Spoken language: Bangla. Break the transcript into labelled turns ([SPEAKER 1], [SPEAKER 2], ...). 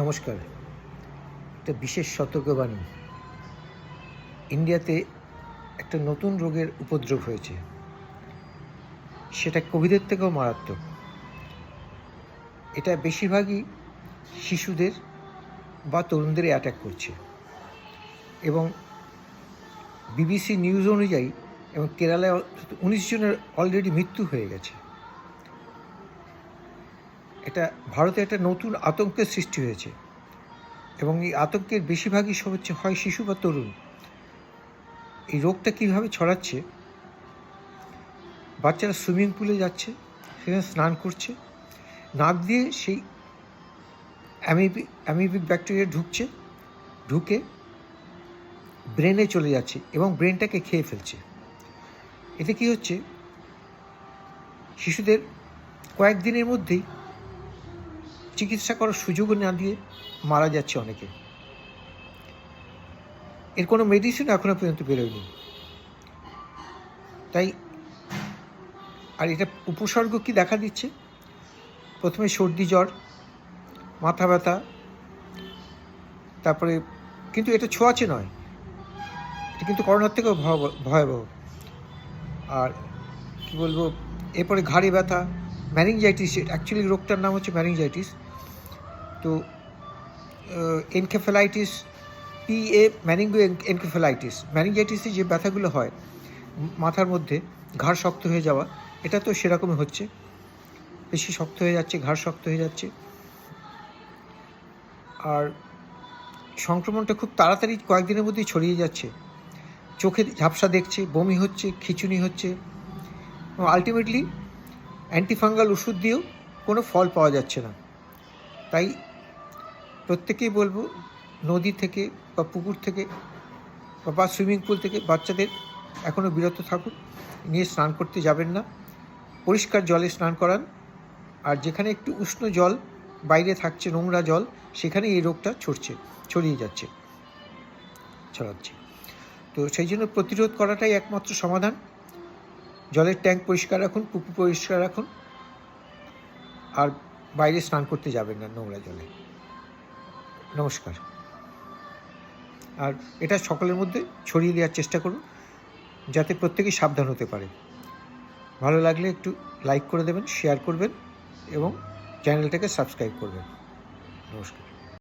[SPEAKER 1] নমস্কার। একটা বিশেষ সতর্কবাণী। ইন্ডিয়াতে একটা নতুন রোগের উপদ্রব হয়েছে। সেটা কোভিডের থেকেও মারাত্মক। এটা বেশিরভাগই শিশুদের বা তরুণদের অ্যাটাক করছে। এবং বিবিসি নিউজ অনুযায়ী এবং কেরালায় উনিশ জনের অলরেডি মৃত্যু হয়ে গেছে। এটা ভারতে একটা নতুন আতঙ্কের সৃষ্টি হয়েছে এবং এই আতঙ্কের বেশিরভাগই সব হচ্ছে হয় শিশু বা তরুণ। এই রোগটা কীভাবে ছড়াচ্ছে? বাচ্চারা সুইমিং পুলে যাচ্ছে, সেখানে স্নান করছে, নাক দিয়ে সেই অ্যামিবি, অ্যামিবিক ব্যাকটেরিয়া ঢুকছে, ঢুকে ব্রেনে চলে যাচ্ছে এবং ব্রেনটাকে খেয়ে ফেলছে। এতে কী হচ্ছে? শিশুদের কয়েকদিনের মধ্যেই চিকিৎসা করার সুযোগ না দিয়ে মারা যাচ্ছে অনেকে। এর কোনো মেডিসিন এখনও পর্যন্ত বেরোয়নি। তাই আর এটা উপসর্গ কি দেখা দিচ্ছে? প্রথমে সর্দি, জ্বর, মাথা ব্যথা, তারপরে কিন্তু এটা ছোঁয়াচে নয়। এটা কিন্তু করোনার থেকেও ভয়াবহ। আর কি বলব, এরপরে ঘাড়ে ব্যথা ম্যানিংজাইটিস অ্যাকচুয়ালি রোগটার নাম হচ্ছে ম্যানিংজাইটিস তো encephalitis P A meningoencephalitis ম্যানিংজাইটিসে যে ব্যথাগুলো হয়, মাথার মধ্যে ঘাড় শক্ত হয়ে যাওয়া, এটা তো সেরকমই হচ্ছে। বেশি শক্ত হয়ে যাচ্ছে, ঘাড় শক্ত হয়ে যাচ্ছে। আর সংক্রমণটা খুব তাড়াতাড়ি কয়েকদিনের মধ্যেই ছড়িয়ে যাচ্ছে। চোখে ঝাপসা দেখছে, বমি হচ্ছে, খিচুনি হচ্ছে। আলটিমেটলি অ্যান্টিফাঙ্গাল ওষুধ দিয়েও কোনো ফল পাওয়া যাচ্ছে না। তাই প্রত্যেকেই বলব, নদী থেকে বা পুকুর থেকে বা সুইমিং পুল থেকে বাচ্চাদের এখনও বিরত থাকুন, নিয়ে স্নান করতে যাবেন না। পরিষ্কার জলে স্নান করান। আর যেখানে একটু উষ্ণ জল বাইরে থাকছে, নোংরা জল সেখানে এই রোগটা ছড়ছে, ছড়িয়ে যাচ্ছে, ছড়াচ্ছে। তো সেই জন্য প্রতিরোধ করাটাই একমাত্র সমাধান। জলের ট্যাঙ্ক পরিষ্কার রাখুন, পুকুর পরিষ্কার রাখুন, আর বাইরে স্নান করতে যাবেন না নোংরা জলে। নমস্কার। আর এটা সকলের মধ্যে ছড়িয়ে দেওয়ার চেষ্টা করুন, যাতে প্রত্যেকেই সাবধান হতে পারে। ভালো লাগলে একটু লাইক করে দেবেন, শেয়ার করবেন, এবং চ্যানেলটাকে সাবস্ক্রাইব করবেন। নমস্কার।